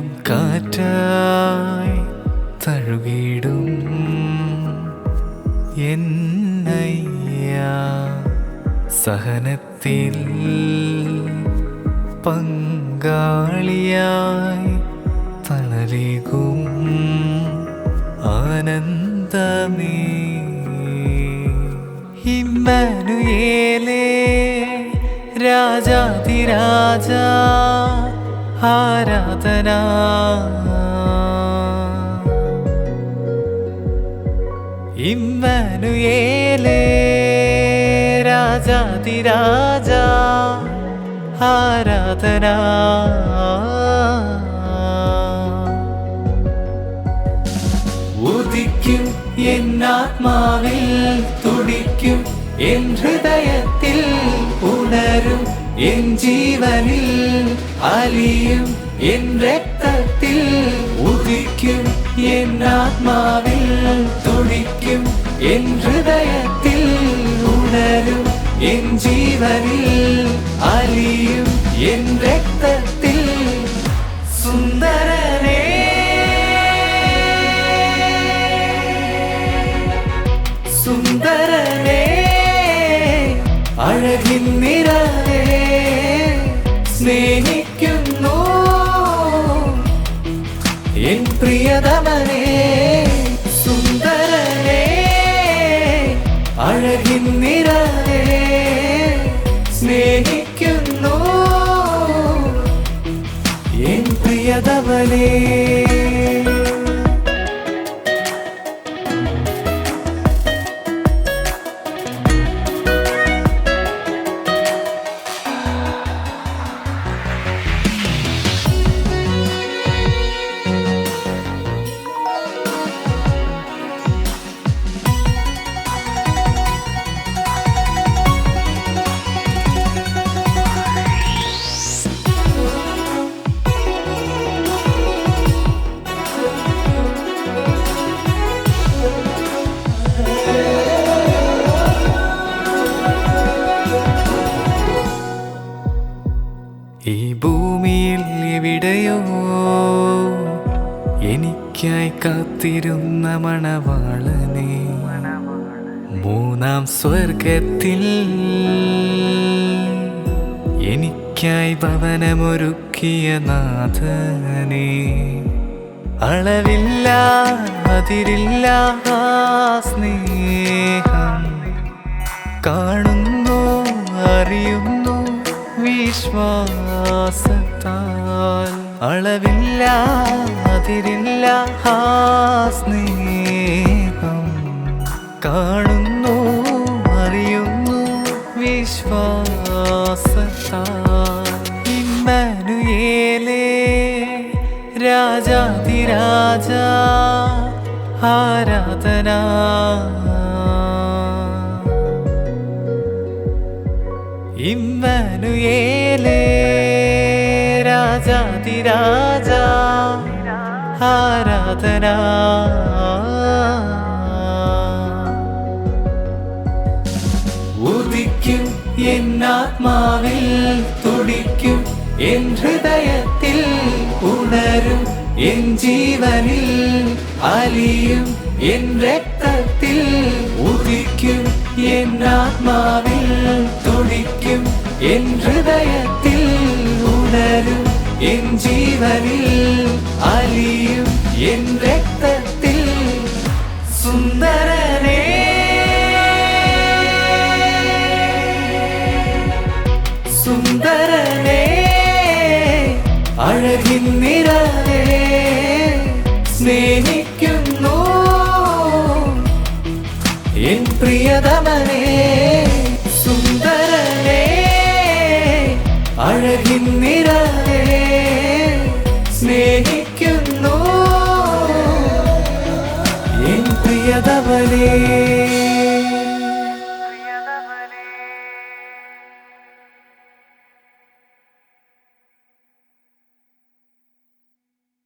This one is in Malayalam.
ഇളം കാറ്റായി തഴുകിടും എന്നയ്യ സഹനത്തിൽ പങ്കാളിയായി തണലേകും. ആനന്ദമേ ഇമ്മനുയേലേ രാജാതിരാജ. ആരാധന? ഇമ്മനുയേലേ രാജാതിരാജ ആരാധന? ഉദിക്കും എന്നാത്മാവിൽ തുടിക്കും എൻ ഹൃദയത്തിൽ ഉണരും എൻ ജീവനിൽ. അലിയും എൻ രക്തത്തിൽ ഉദിക്കും എൻ ആത്മാവിൽ തുടിക്കും എൻ ഹൃദയത്തിൽ ഉണരും എൻ ജീവനിൽ അലിയും എൻ രക്തത്തിൽ സുന്ദരനേ. സുന്ദരനേ അഴകിൻ പ്രിയതമനേ സുന്ദരനേ അഴകിൻ നിറവേ സ്നേഹിക്കുന്നു. എൻ പ്രിയതമനേ എവിടെയോ എനിക്കായി കാത്തിരുന്ന മണവാളനെ മൂന്നാം സ്വർഗത്തിൽ എനിക്കായി ഭവനമൊരുക്കിയ നാഥനെ. അളവില്ല അതിരില്ല സ്നേഹം. കാണുന്നു അറിയുന്നു വിശ്വാസത്താൽ അളവില്ല അതിരില്ല ആ സ്നേഹം. കാണുന്നു അറിയുന്നു വിശ്വാസത്താൽ. ഇമ്മനുയേലേ രാജാതിരാജ ആരാധന ഇമ്മനുയേലേ രാജാതിരാജ ആരാധന. ഉദിക്കും എന്നാത്മാവിൽ തുടിക്കും എൻ ഹൃദയത്തിൽ ഉണരും എൻ ജീവനിൽ അലിയും എൻ രക്തത്തിൽ ഉദിക്കും എന്നാത്മാവിൽ துடிக்கும் എൻ ഹൃദയത്തിൽ உணரும் എൻ ജീവനിൽ അലിയും. എൻ രക്തത്തിൽ സുന്ദരനേ. സുന്ദരനേ. அழகின் നിറവേ സ്നേഹിക്കുന്നു. എൻ പ്രിയതാ